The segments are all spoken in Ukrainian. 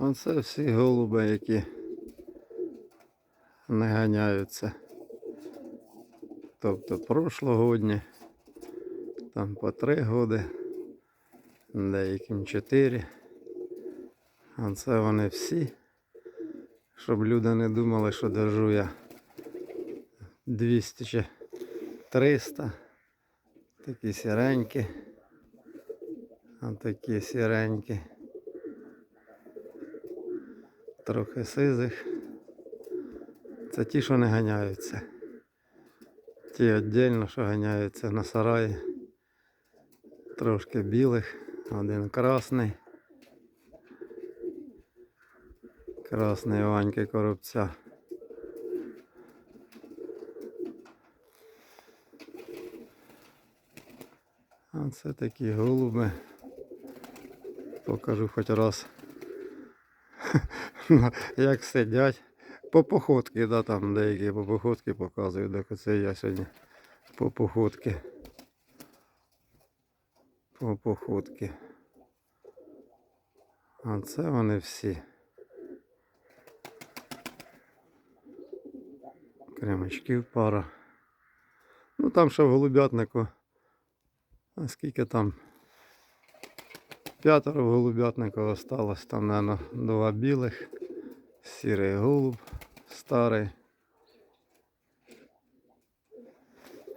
Оце всі голуби, які не ганяються. Тобто прошлогодні, там по три годи, деяким чотири. А це вони всі. Щоб люди не думали, що держу я 200 чи 300. Такі сіренькі. А такі сіренькі. Трохи сизих. Це ті, що не ганяються. Ті віддільно, що ганяються на сараї. Трошки білих, один красний. Красний Ваньки коробця. А це такі голуби. Покажу хоч раз. Як сидять. По походки, да, там деякі по походки показують, так оце я сьогодні по походки. По походки. А це вони всі. Кремачків пара. Ну там ще в голубятнику. А скільки там? П'ятеро в голубятнику осталось. Там, наверное, два білих. Сірий голуб старий.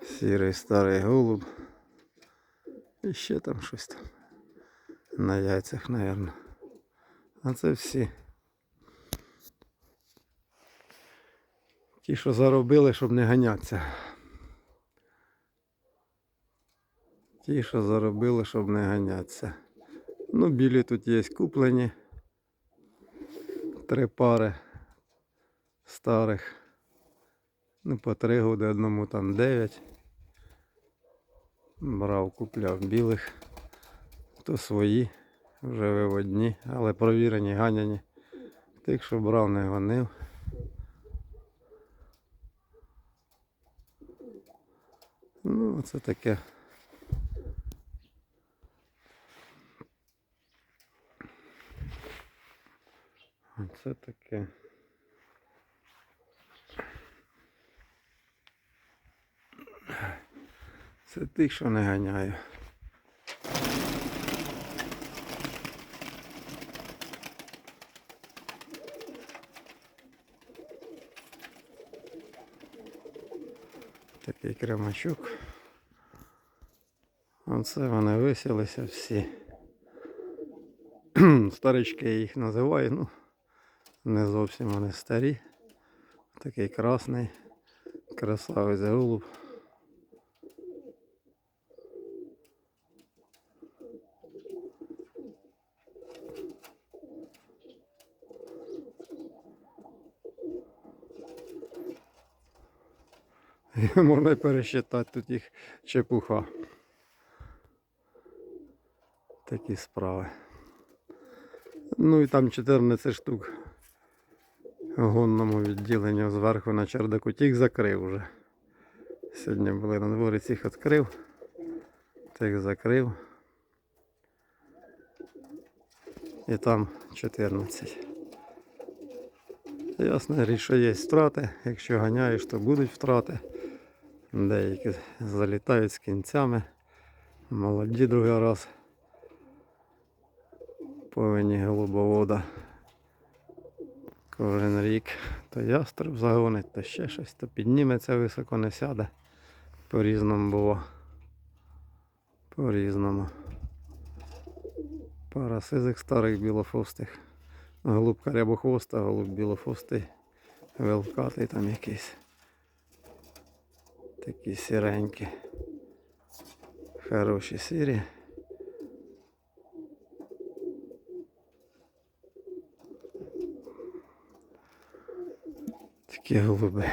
Сірий старий голуб. І ще там щось там. На яйцях, мабуть. А це всі. Ті, що заробили, щоб не ганятися. Ті, що заробили, щоб не ганятися. Ну, білі тут є куплені. Три пари старих. Ну, по три годи одному там дев'ять. Брав, купляв білих. То свої, вже виводні, але провірені, ганяні. Тих, що брав, не гонив. Ну, це таке. Це таке. Це тих, що не ганяю. Такий кремачок. Оце вони висілися всі. Старички їх називаю, ну не зовсім вони старі. Такий красний, красавець голуб. Можна пересчитати тут їх чепуха. Такі справи. Ну і там 14 штук гонному відділенні зверху на чердаку. Тих закрив вже. Сьогодні були на дворі, цих відкрив. Тих закрив. І там 14. Ясна річ, що є втрати. Якщо ганяєш, то будуть втрати. Деякі залітають з кінцями. Молоді другий раз. Повинні голубовода. Кожен рік то ястреб загонить, то ще щось, то підніметься високо, не сяде. По-різному було. По-різному. Пара сизих старих білофостих. Голубка рябохвоста, голуб білофостий, велкатий там якийсь. Такі сіренькі. Хороші сірі. Такі голуби.